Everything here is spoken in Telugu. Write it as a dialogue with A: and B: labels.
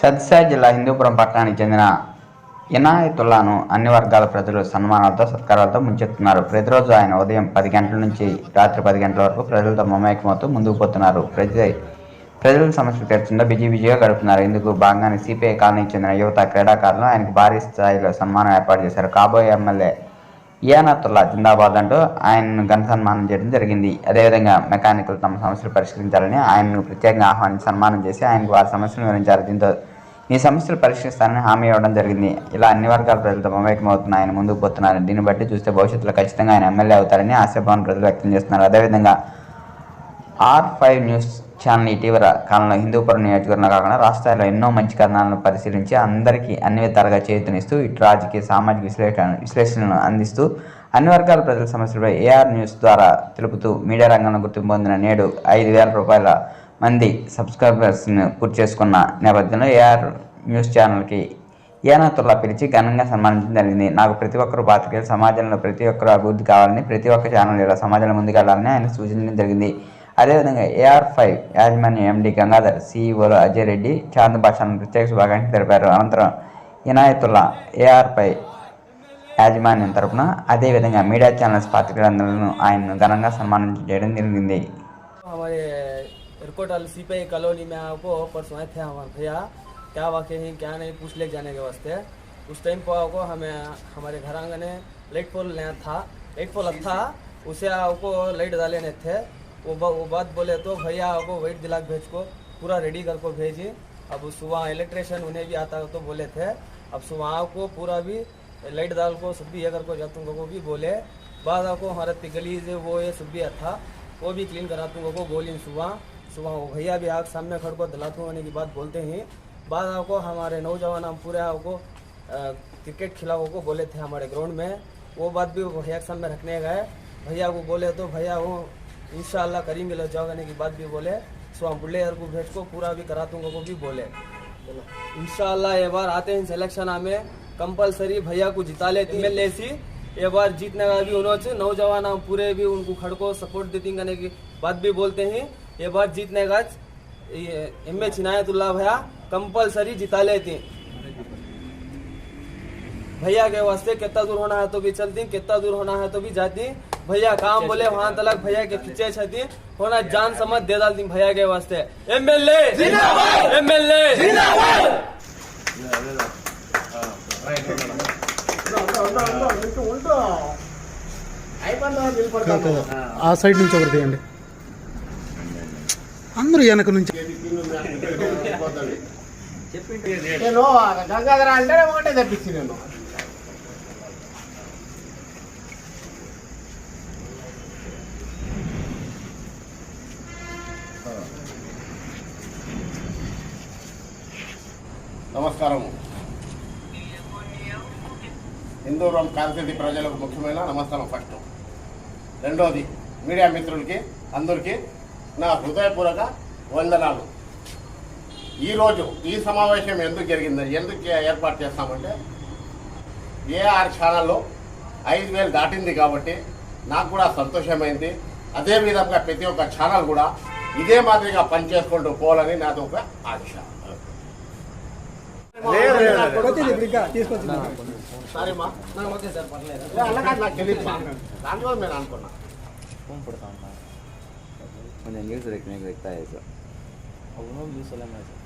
A: సత్సాయి జిల్లా హిందూపురం పట్టణానికి చెందిన ఇనాయతుల్లాను అన్ని వర్గాల ప్రజలు సన్మానాలతో సత్కారాలతో ముంచెత్తున్నారు. ప్రతిరోజు ఆయన ఉదయం పది గంటల నుంచి రాత్రి పది గంటల వరకు ప్రజలతో మమేకమవుతూ ముందుకు పోతున్నారు. ప్రతి ప్రజల సమస్యలు తీర్చడంలో బిజీ బిజీగా గడుపుతున్నారు. ఇందుకు భాగంగానే సిపిఐ కాలనీకి చెందిన యువత క్రీడాకారులు ఆయనకు భారీ స్థాయిలో సన్మానం ఏర్పాటు చేశారు. కాబోయే ఎమ్మెల్యే ఇయానతుల్లా జిందాబాద్ అంటూ ఆయనను ఘన సన్మానం చేయడం జరిగింది. అదేవిధంగా మెకానికల్ తమ సమస్యలు పరిష్కరించాలని ఆయనను ప్రత్యేకంగా ఆహ్వానించి సన్మానం చేసి ఆయనకు వారి సమస్యలు వివరించారు. దీంతో ఈ సమస్యలు పరిష్కరిస్తానని హామీ ఇవ్వడం జరిగింది. ఇలా అన్ని వర్గాల ప్రజలతో మమేకమవుతున్న ఆయన ముందుకు పోతున్నారు. దీన్ని బట్టి చూస్తే భవిష్యత్తులో ఖచ్చితంగా ఆయన ఎమ్మెల్యే అవుతారని ఆశాభావం ప్రజలు వ్యక్తం చేస్తున్నారు. అదేవిధంగా ఆర్ ఫైవ్ న్యూస్ ఛానల్ ఇటీవల కాలంలో హిందూపురం నియోజకవర్గంలో కాకుండా రాష్ట్రాల్లో ఎన్నో మంచి కథనాలను పరిశీలించి అందరికీ అన్ని విధాలుగా చేతునిస్తూ ఇటు రాజకీయ సామాజిక విశ్లేషణ విశ్లేషణను అందిస్తూ అన్ని వర్గాల ప్రజల సమస్యలపై ఏఆర్ న్యూస్ ద్వారా తెలుపుతూ మీడియా రంగంలో గుర్తింపు పొందిన నేడు ఐదు వేల రూపాయల మంది సబ్స్క్రైబర్స్ని పూర్తి చేసుకున్న నేపథ్యంలో ఏఆర్ న్యూస్ ఛానల్కి ఏనాతుల్లా పిలిచి ఘనంగా సన్మానించడం జరిగింది నాకు ప్రతి ఒక్కరు పాత్రికేయులు సమాజంలో ప్రతి ఒక్కరు అభివృద్ధి కావాలని ప్రతి ఒక్క ఛానల్ ఇలా సమాజంలో ముందుకెళ్లాలని ఆయన సూచించడం జరిగింది అదేవిధంగా ఏఆర్ ఫైవ్ యాజమాన్య ఎండి గంగాధర్ సిఇఓలు అజయ్ రెడ్డి చాంద్ భాషను ప్రత్యేక శుభాకాంక్షలు తెలిపారు అనంతరం ఇనాయతుల్లా ఏఆర్ ఫైవ్ యాజమాన్యం తరపున అదేవిధంగా మీడియా ఛానల్స్ పాత్రికేయులందరూ ఆయన్ను ఘనంగా సన్మానం చేయడం జరిగింది
B: हमारे एयरकोट सीपीआई कॉलोनी में आपको परसों आए थे हमारे भैया क्या वाकई है क्या नहीं पूछ ले जाने के वास्ते। उस टाइम पर आपको हमें हमारे घर आँगन लाइट पोल नया था। लाइट पोल था उसे आपको लाइट डाले नहीं थे। वो ब, वो बात बोले तो भैया आपको वाइट दिला भेज को पूरा रेडी कर को भेजी। अब सुबह इलेक्ट्रिशियन उन्हें भी आता तो बोले थे। अब सुबह आपको पूरा भी लाइट डाल को सब भी ये कर को जब तुम को भी बोले। बाद आपको हमारा गली से वो ये सब भी था वो भी क्लीन करा तुम को बोली सुबह। सुबह वो भैया भी आग सामने खड़ को दलातू होने की बात बोलते हैं। बाद आपको हमारे नौजवान हम पूरे आपको क्रिकेट खिलाओ को बोले थे हमारे ग्राउंड में। वो बात भी भैया के सामने रखने गए। भैया को बोले तो भैया, वो इंशाल्लाह करीम मिलो जाओगे की बात भी बोले। सो हम बुल्ले को भेज को पूरा भी करा दूँगा को भी बोले। इंशाल्लाह ये बार आते हैं सिलेक्शन हमें। कंपलसरी भैया को जिता लेते हैं। एमएलए सी, ये बार जीतने का भी उन्होंने नौजवान हम पूरे भी उनको खड़ को सपोर्ट देती करने की बात भी बोलते हैं। ये बार जीतने का एम एच इनायतुल्ला भैया कंपलसरी जिता लेते हैं भैया के वास्ते कितना दूर होना है तो भी चलती कितना दूर होना है तो भी जाती भैया काम बोले वहां तलक भैया के पीछे छती होना जान समझ दे डालती भैया के वास्ते एमएलए एमएलए
C: ఆ సైడ్ నుంచి ఒకటి తీయండి అందరూ వెనక నుంచి
D: నేను గంగాధర అంటే ఒకటే తప్పించి నేను. నమస్కారము హిందూరం కాన్సెంటి ప్రజలకు ముఖ్యమైన నమస్కారం ఫస్ట్. రెండోది మీడియా మిత్రులకి అందరికీ నా హృదయపూర్వక వందనాలు. ఈరోజు ఈ సమావేశం ఎందుకు జరిగింది ఎందుకు ఏర్పాటు చేస్తామంటే ఏఆర్ ఛానల్లో ఐదు వేలు దాటింది కాబట్టి నాకు కూడా సంతోషమైంది. అదే విధంగా ప్రతి ఒక్క ఛానల్ కూడా ఇదే మాదిరిగా పనిచేసుకుంటూ పోవాలని నాది ఒక ఆశ. సారీ మా
B: ఓకే సార్ పర్లేదు
D: లే, అలా కాదు, నాకు తెలియదు. మా. దాంట్లో నేను అనుకున్నా.
A: కొంచెం న్యూస్ రెక్తా
B: అవును సార్